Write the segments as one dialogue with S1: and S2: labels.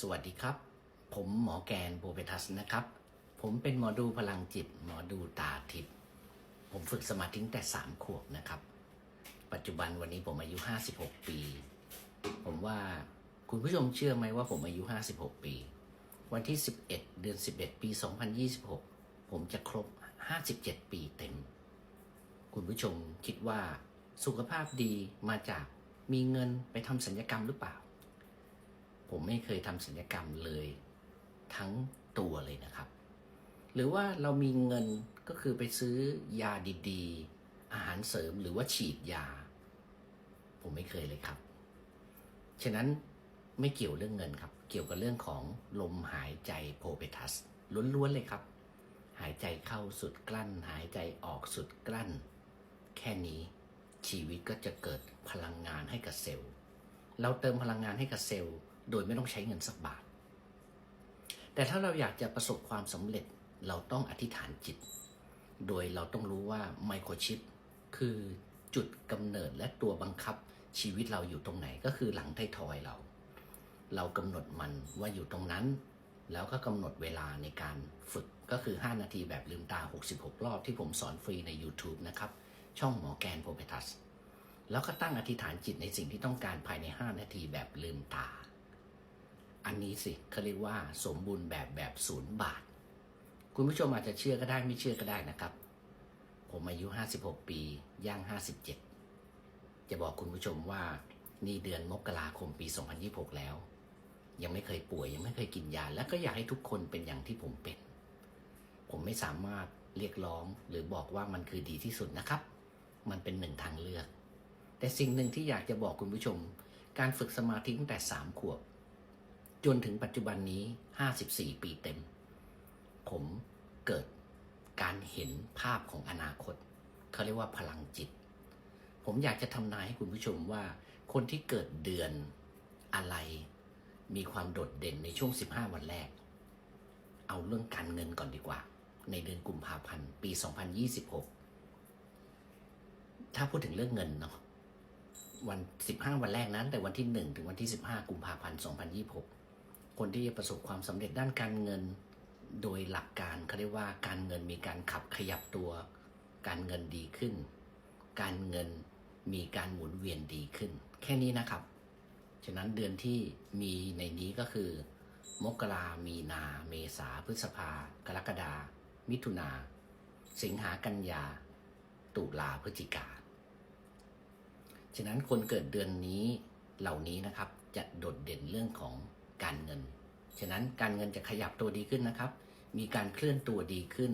S1: สวัสดีครับ ผมหมอแกนโบเปทัสนะครับ ผมเป็นหมอดูพลังจิต หมอดูตาทิพย์ผมฝึกสมาธิ้งแต่สามขวบนะครับ ปัจจุบันวันนี้ผมอายุ 56 ปี ผมว่าคุณผู้ชมเชื่อไหมว่าผมอายุ 56 ปี วันที่ 11 เดือน 11 ปี 2026 ผมจะครบ 57 ปีเต็ม คุณผู้ชมคิดว่าสุขภาพดีมาจากมีเงินไปทำสัญญกรรมหรือเปล่า ผมไม่เคยทำสัญญกรรมเลยทั้งตัวเลยนะครับ หรือว่าเรามีเงินก็คือไปซื้อยาดีๆ อาหารเสริมหรือว่าฉีดยา ผมไม่เคยเลยครับ ฉะนั้นไม่เกี่ยวเรื่องเงินครับ เกี่ยวกับเรื่องของลมหายใจโพเปทัสล้วนๆเลยครับ หายใจเข้าสุดกลั้น หายใจออกสุดกลั้น แค่นี้ชีวิตก็จะเกิดพลังงานให้กับเซลล์ เราเติมพลังงานให้กับเซลล์ โดยไม่ต้องใช้เงินสักบาท แต่ถ้าเราอยากจะประสบความสำเร็จเราต้องอธิษฐานจิต โดยเราต้องรู้ว่าไมโครชิปคือจุดกำเนิดและตัวบังคับชีวิตเราอยู่ตรงไหนก็คือหลังไททอยเรา เรากำหนดมันว่าอยู่ตรงนั้น แล้วก็กำหนดเวลาในการฝึกก็คือ 5 นาทีแบบลืมตา 66 รอบที่ผมสอนฟรีใน YouTube นะครับ ช่องหมอแกนโพเปทัส แล้วก็ตั้งอธิษฐานจิตในสิ่งที่ต้องการภายใน 5 นาทีแบบลืมตา นนี้สิเขาเรียกว่าสมบูรณ์แบบแบบศูนย์บาท คุณผู้ชมอาจจะเชื่อก็ได้ไม่เชื่อก็ได้นะครับ ผมอายุ 56 ปีย่าง 57 จะบอกคุณผู้ชมว่านี่เดือนมกราคมปี 2026 แล้ว ยังไม่เคยป่วยยังไม่เคยกินยา และก็อยากให้ทุกคนเป็นอย่างที่ผมเป็น ผมไม่สามารถเรียกร้องหรือบอกว่ามันคือดีที่สุดนะครับ มันเป็นหนึ่งทางเลือก แต่สิ่งหนึ่งที่อยากจะบอกคุณผู้ชม การฝึกสมาธิตั้งแต่สามขวบ จนถึงปัจจุบันนี้ 54 ปีเต็ม ผมเกิดการเห็นภาพของอนาคต เขาเรียกว่าพลังจิต ผมอยากจะทำนายให้คุณผู้ชมว่า คนที่เกิดเดือนอะไร มีความโดดเด่นในช่วง 15 วันแรก เอาเรื่องการเงินก่อนดีกว่า ในเดือนกุมภาพันธ์ ปี 2026 ถ้าพูดถึงเรื่องเงินเนาะวัน 15 วันแรกนั้น แต่วันที่ 1 ถึงวันที่ 15 กุมภาพันธ์ 2026 คนที่จะประสบความสำเร็จด้านการเงิน โดยหลักการเขาเรียกว่าการเงินมีการขับขยับตัว การเงินดีขึ้น การเงินมีการหมุนเวียนดีขึ้น แค่นี้นะครับ ฉะนั้นเดือนที่มีในนี้ก็คือ มกรามีนา เมษาพฤษภา กรกฎามิถุนา สิงหากันยา ตุลาพฤศจิกา ฉะนั้นคนเกิดเดือนนี้เหล่านี้นะครับจะโดดเด่นเรื่องของ การเงิน ฉะนั้นการเงินจะขยับตัวดีขึ้นนะครับ มีการเคลื่อนตัวดีขึ้น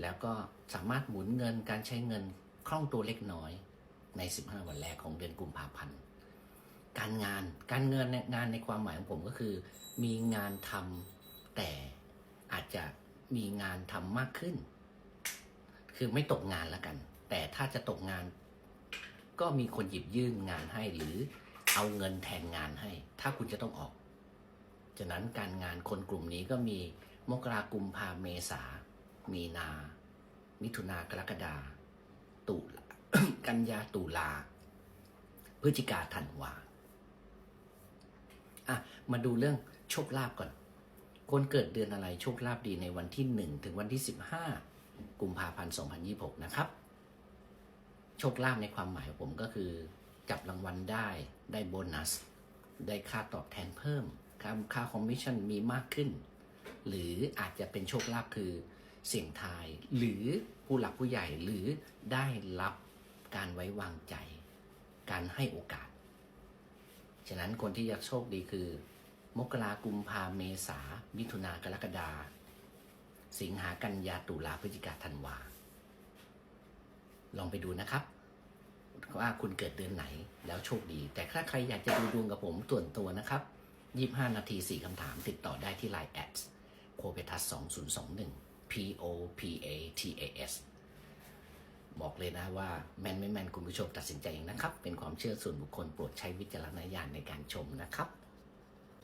S1: แล้วก็สามารถหมุนเงินการใช้เงินคล่องตัวเล็กน้อยใน 15 วันแรกของเดือนกุมภาพันธ์การงานการเงินงานในความหมายของผมก็คือ มีงานทำแต่อาจจะมีงานทำมากขึ้น คือไม่ตกงานแล้วกัน แต่ถ้าจะตกงาน ก็มีคนหยิบยื่นงานให้หรือ เอาเงินแทนงานให้ ถ้าคุณจะต้องออกฉะนั้นการงานคนกลุ่มนี้ก็มีมกรากุมภาเมษา มีนา มิถุนากรกฎาตุลากันยาตุลา พฤศจิกาธันวาอะมาดูเรื่องโชคลาภก่อน คนเกิดเดือนอะไรโชคลาภดีในวันที่1ถึงวันที่15กุมภาพันธ์2026นะครับ โชคลาภในความหมายของผมก็คือ จับรางวัลได้ได้โบนัส ได้ค่าตอบแทนเพิ่มค่าค่าคอมมิชชั่นมีมากขึ้น หรืออาจจะเป็นโชคลาภคือเสี่ยงทาย หรือผู้หลักผู้ใหญ่หรือได้รับการไว้วางใจ การให้โอกาส ฉะนั้นคนที่อยากโชคดีคือ มกรากุมภาเมษามิถุนากรกฎาสิงหากันยาตุลาพฤศจิกาธันวาลองไปดูนะครับ ว่าคุณเกิดเดือนไหนแล้วโชคดี แต่ถ้าใครอยากจะดูดวงกับผมส่วนตัวนะครับ 25 นาที 4คำถามติดต่อได้ที่ Line แอดโ o เปทัส2021 P O P A T A S บอกเลยนะว่าแมนไม่แมนคุณผู้ชมตัดสินใจเองนะครับ เป็นความเชื่อส่วนบุคคลโปรดใช้วิจารณญาณในการชมนะครับ